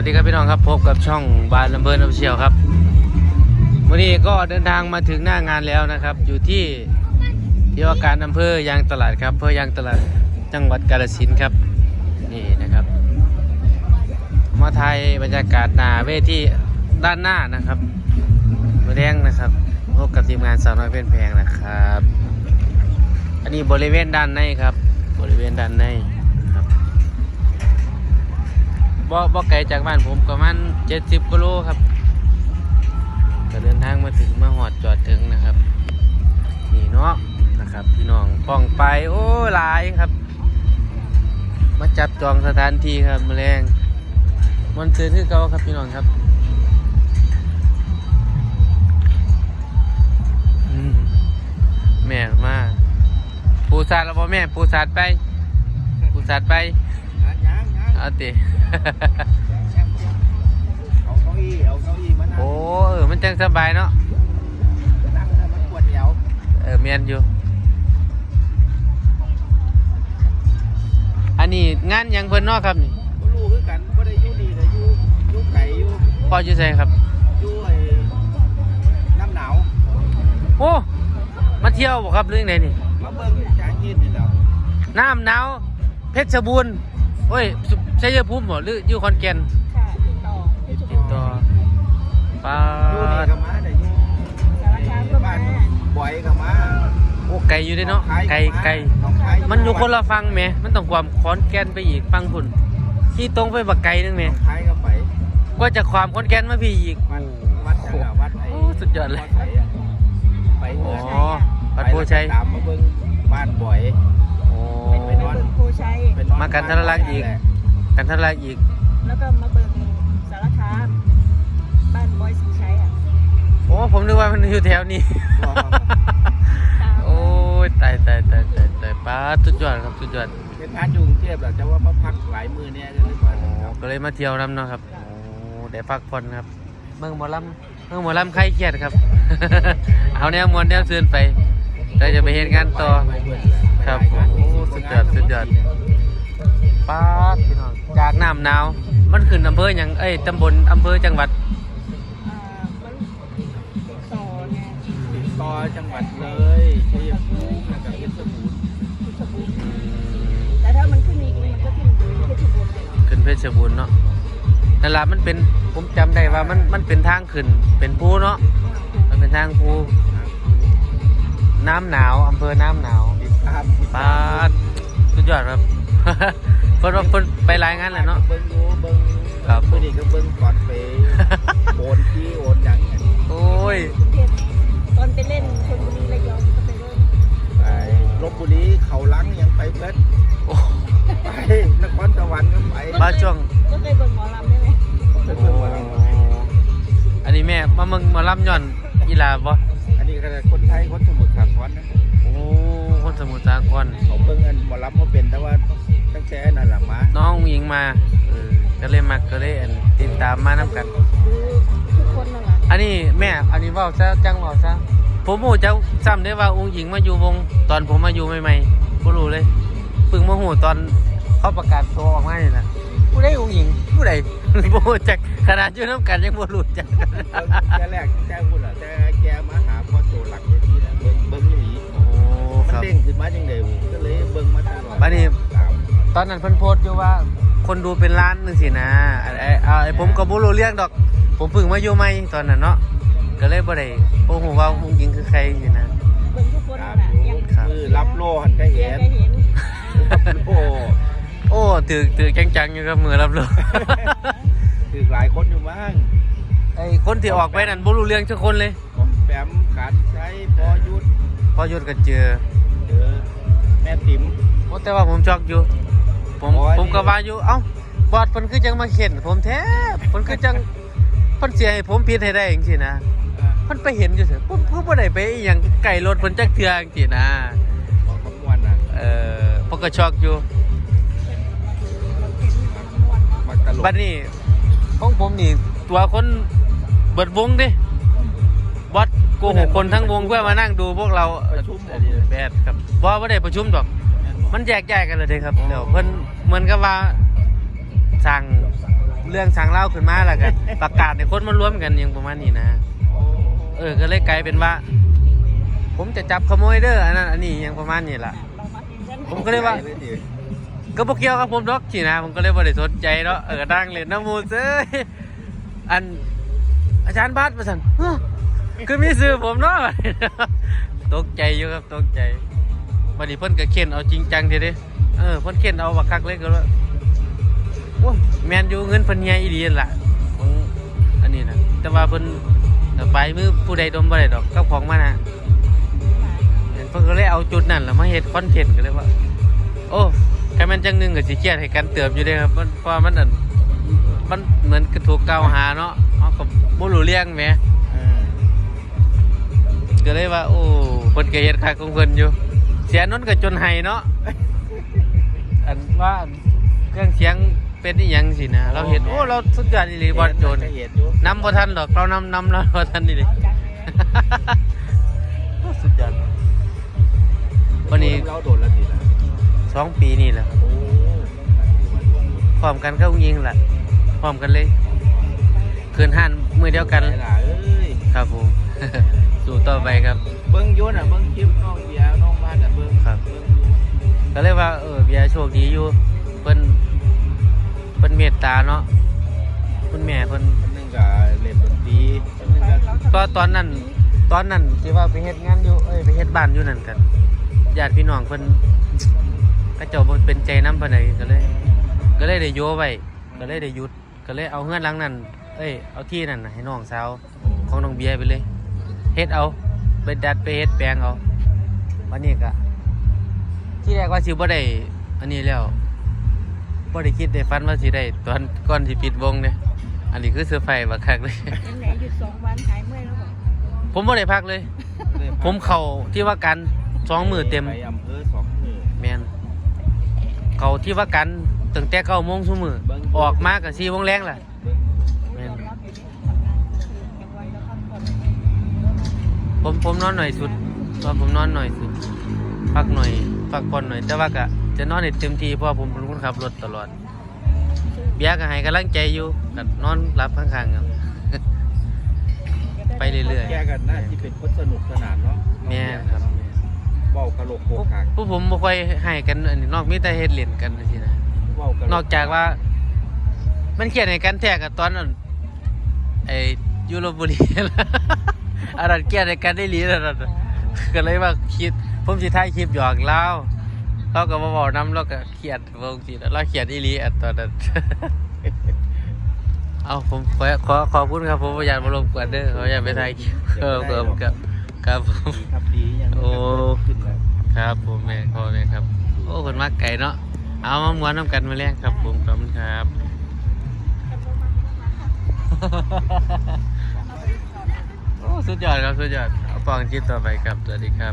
วัสดีครับพี่น้องครับพบกับช่องบานลำเบิร์นออฟเชียลครับวันนี้ก็เดินทางมาถึงหน้างานแล้วนะครับ อยู่ที่ที่ว่าการอำเภอยางตลาดครับอำเภอยางตลาดจังหวัดกาฬสินธุ์ครับนี่นะครับ มาไทยบรรยากาศหนาเวทีด้านหน้านะครับมาแดงนะครับพบกับทีมงานสาวน้อยเพื่อนแพงนะครับ อันนี้บริเวณด้านในครับ บริเวณด้านใน บบ่บ่ไกลจากบ้านผมประมาณเจ็ดสิบกิโลครับก็เดินทางมาถึงมาหอดจอดถึงนะครับ นี่เนาะนะครับ พี่น้องป้องไปโอ้หลายครับ มาจับจองสถานที่ครับแมลงมันตื่นที่เก่าครับพี่น้องครับอืมแม่มาปูสาดแล้วบ่แม่ปูสาดไปปูสาดไปยังยังเอาติ เอาเก้าอี้เอาเก้าอี้มานั่งโอ้เออมันจังสบายเนาะนั่งแล้วมันปวดเอวเออเมียนอยู่ อันนี้งานหยังเพิ่นเนอกครับนี่ก็รู้คือกันก็ได้อยู่ดีแต่อยู่อยู่ไก่อยู่พ่ออยู่ไสครับ อยู่ไอ้น้ำหนาวโอ้มาเที่ยวบ่ครับเรื่องไหนนี่มาเบิ่งจางยินนี่แหล้วน้ำหนาวเพชรบูรณ์ โอ้ยสุชัยภูมิบ่หรืออยู่ขอนแก่นค่ะติดต่อที่จุติดต่อปาอยู่นี่ดก็มาได้อยู่สารคามก็บ้ามานบ่อยก็มาโอ้ไกลอยู่เด้เนาะไกลไกลน้องคายมันอยู่คนละฟังแหมมันต้องความขอนแก่นไปอีกฟังพุ่นที่ตรงไปบักไกลนึงแหมน้องคายก็ไปก็จะความขอนแก่นมาพี่อีก วัดวัดจังหวัดวัดไอ้โอ้สุดยอดเลยวัไผ่อะไปเมื่ออ๋อวัดโพชัย ตามมาเบิ่งบ้านบ่อย ชัยไปนอนมากันทรลักษณ์อีก กันเท่าไรอีก แล้วก็มาเบิ่งสารคามบ้านบอยสิงห์ชัยอะโอ้ผมนึกว่ามันอยู่แถวนี้ตามโอ้ยตายตายตายตายตายป้าดสุดยอดครับสุดยอดเป็นงานอยู่กรุงเทพแหละแต่ว่ามาพักหลายมือเนี่ยก็เลยมาโอ้ครับก็เลยมาเที่ยวน้ำเนาะครับโอ้ได้พักผ่อนครับ เมืองหมอลำเมืองหมอลำใครเครียดครับ เอาแนวมวนแนวซื่นไปเราจะไปเห็นงานต่อ ครับผมโอ้สุดยอดสุดยอดป้าดพี่น้องจากน้ำหนาว มันขึ้นอำเภอหยังเอ้ยตำบลอำเภอจังหวัดอ่ามันต่อไงต่อจังหวัดเลยชัยภูมิแล้วก็เพชรบูรณ์เพชรบูรณ์อืมแต่ถ้ามันขึ้นอีกมันก็ขึ้นเพชรบูรณ์เลยขึ้นเพชรบูรณ์เนาะนั่นละมันเป็นผมจำได้ว่ามันมันเป็นทางขึ้นเป็นภูเนาะมันเป็นทางภูน้ำหนาวอำเภอน้ำหนาว ติดตามปาดสุดยอดครับ เพิ่นว่าเพิ่นไปรายงานแหละเนาะ เบิ้งดูเบิ้งครับเมื่อนี้ก็เบิ้งก่อนไปโอนที่โอนหยังเนี่ยโอ้ยกรุงเทพตอนไปเล่นชลบุรีระยองก็ไปเล่นไปลบบุรีเขาลังยังไปเพิ่นโอ้ไปนครสวรรค์ก็ไปมาช่วง ก็เคยเบิ่งหมอลำได้ไหมไปโอ้เบิ่งหมอลำอันนี้แม่มาเมืองมาล่ำย่อนอีหลาบ่อันนี้ก็คนไทยคนสมุทรสาครนะโอ้ คนสมุทรสาครเขาเบิ่งอันหมอลำมาเป็นแต่ว่าตั้งแต่นั่นแหละมาน้องหญิงมาเออก็เลยมาก็เลยอันติดตามมานํกันดูทุกคนนั่นแหละอันนี้แม่อันนี้เว่าซะจังเว่าซะผมโหจะซ้ำได้ว่าองค์หญิงมาอยู่วง ตอนผมมาอยู่ใหม่ๆบ่รู้เลยเพิ่งมาหูตอนเขาประกาศตัวออกมานี่นะผู้ใดองค์หญิงผู้ใดบ่รู้จักขนาดอยู่น้ำกันยังบ่รู้จักเบิ่งแต่แรกแจ้งพูดอะแต่แกมาหาพ่อโจหลักเวที มันครับเด้งขึ้นมาจังได๋ก็เลยเบิ่งมาตลอดบัดนี้ตามตอนนั้นเพิ่นโพสต์อยู่ว่า คนดูเป็นล้านนึงสินะไอ้ไอ้เอาไอ้ผมก็บ่รู้เรื่องดอก ผมเพิ่งมาอยู่ใหม่ตอนนั้นเนาะก็เลยบ่ได้บ่ฮู้ว่าองค์หญิงคือใครสินะ เบิ่งทุกคนคนั่รันแหละยังครับ คือรับโลหันก็แกเห็นก็เห็นรับโลโอ้ถือถือจังๆอยู่กับมือรับรู้ คือหลายคนอยู่มั้งไอ้คนที่ออกไปนั่นบ่รู้เรื่องทุกคนเลย ผมแปมการใช้พอยุทธพอหยุดก็เจอ เจอแม่ติ๋ม โอ้แต่ว่าผมช็อกอยู่ ผมโอ้ย ผมก็ว่าอยู่เอ้าบอดเพิ่นคือจังมาเข็นผมแท้เพิ่นคือจังเพิ่นเสียให้ผมผิดให้ได้จังซี่นะเอ่อเพิ่นไปเห็นอยู่เถอะผมเพิ่นบ่ได้ไปอีหยังไก่รถเพิ่นจักเทื่อจังซี่นะของขมวนอะเออผมก็ช็อกอยู่ มักตลกบัดนี้ของผมนี่ตัวคนเบิดวงดิบอส โกหกคนทั้งวงเพื่อมานั่งดูพวกเราประชุมอันนี้แบดครับบ่บ่ได้ประชุมดอก มันแยกแยกกันเลยเด้ครับเดี๋ยวเพิ่นเหมือนกับว่าสั่งเรื่องสั่งเล่าขึ้นมาแล้วกัน ประกาศในคนมารวมกันอยังประมาณนี้นะ เออก็เลยกลายเป็นว่า ผมจะจับขโมยเด้ออันนั้นอันนี้อยังประมาณนี้ล่ะเรามากินกันผมก็เลยว่า ก็บ่เกี่ยวกับผมดอกสินะผมก็เลยบ่ได้สนใจเนาะเออดังเล่นน้ำมูเซ้ยอันอาจารย์บาสมาสั่นฮะ คือมีซื้อผมเนาะตกใจอยู่ครับตกใจบัดนี้เพิ่นก็เข็นเอาจริงจังเด้เด้เออเพิ่นเข็นเอาบักคักเลยก็ว่าโอ้แมนอยู่เงินเพิ่นใหญ่อีหลีนล่ะของอันนี้นะแต่ว่าเพิ่นไปมือผู้ใดดมบ่ได้ดอกกับของมันน่ะเพิ่นก็เลยเอาจุดนั้นแล้วมาเฮ็ดคอนเทนต์ก็เลยว่า โอ้แค่มันจังหนึงก็สิเครียดให้กันเติมอยู่เด้ครับมันเพราะว่ามันอันมันเหมือนกับถูกกล่าวหาเนาะเฮาก็บ่รู้เรื่องแหม ก็เลยว่า โอ้เพิ่นก็เฮ็ดคักของเพิ่นอยู่ เสียนนท์ก็จนไห้เนาะอันว่าอันเครื่องเสียงเป็นอีหยังสินะเราเห็นโอ้เราสุดยอดอีหลีบอลโจนเห็นอยู่นำบ่ทันดอกเรานำนำเราบ่ทันนี่เลยสุดยอดวันนี้เราโดนละสิละสองปีนี่แหละโอ้พร้อมกันเข้ายิงล่ะพร้อมกันเลย คืนห้านมือเดียวกันไหล่ะเอ้ย ครับผม สู่ต่อไปครับ เบิ้งยุ่นอะเบิ้งคลิปน้องเบียร์น้องบ้านอะเบิ้งครับเบิ้งอยู่ก็เลยว่าเออเบียร์โชคดีอยู่เพิ่นเพิ่นเมตตาเนาะเพิ่นแม่เพิ่นคนหนึงก็เล่นดนตรีคนหนึงก็ก็ตอนนั้น ตอนนั้นที่ว่าไปเฮ็ดงานอยู่เอ้ยไปเฮ็ดบ้านอยู่นั่นกันญาติพี่น้องเพิ่นก็เจ้าบ่เป็นใจนำปานใดก็เลย ก็เลยได้โยไว้ก็เลยได้หยุด ก็เลยเอาเฮือนหลังนั้น เอ้ยเอาที่นั่นน่ะให้น้องสาวของน้องเบียร์ไปเลย เฮ็ดเอาไปดัดไปเฮ็ดแปลงเอาวันนี้ก็ที่แรกว่าสิบ่ได้อันนี้แล้วบ่ได้คิดได้ฝันว่าสิได้ตอนก่อนสิปิดวงเด้อันนี้คือเซอร์ไพรส์บักคักเลยยังไหนหยุดสองวันหายเมื่อยแล้วบอกผมบ่ได้พักเลย ผมเข้าที่ว่ากันสองมือเต็มไปอำเภอสองมือแมนเขาที่ว่ากันตั้งแต่เก้าโมงชั่วมือเบิ่งออกมากับสี่โมงแรงล่ะ ผมผมนอนหน่อยสุดว่าผมนอนหน่อยสุดพักหน่อยพักผ่อนหน่อยแต่ว่าก็จะนอนให้เต็มที่เพราะว่าผมเป็นคนขับรถตลอด เบียร์ก็ให้กำลังใจอยู่ก็นอนรับข้างๆครับ ไปเรื่อยแกกันน่าที่เป็นคนสนุกสนานเนาะๆแม่นครับ เว้ากะโหลกโปกหักผู้ผมบ่ค่อยให้กันอันนี้นอกมีแต่เฮ็ดเล่นกันทีนะ เว้ากะโหลนอกจากว่า มันเขียนในกันแท้กับตอนนั้นไอ้ยูโรบุรี อันนั้นเขียนในกันได้หลีแล้วนั่นน่ะก็เลยว่าคิดผมสิถ่ายคลิปหยอกเล่าเราก็บ่บอกนำเราก็เขียนวงสิแล้วเราเขียนอีหลีอันตอนนั้นเอาผมขอขอขอบคุณครับผมบ่อยากมารบกวนเด้อเขาอยากไปถ่ายคลิปเออครับครับครับผมดีครับดียังโอ้ขึ้นแล้วครับผมแม่พ่อแม่ครับ โอ้คนมากไก่เนาะเอามาม้วนน้ำกันมาแรงครับผมขอบคุณครับโอ้ สุดยอดครับ สุดยอด เอาปองจิตต่อไปครับ สวัสดีครับ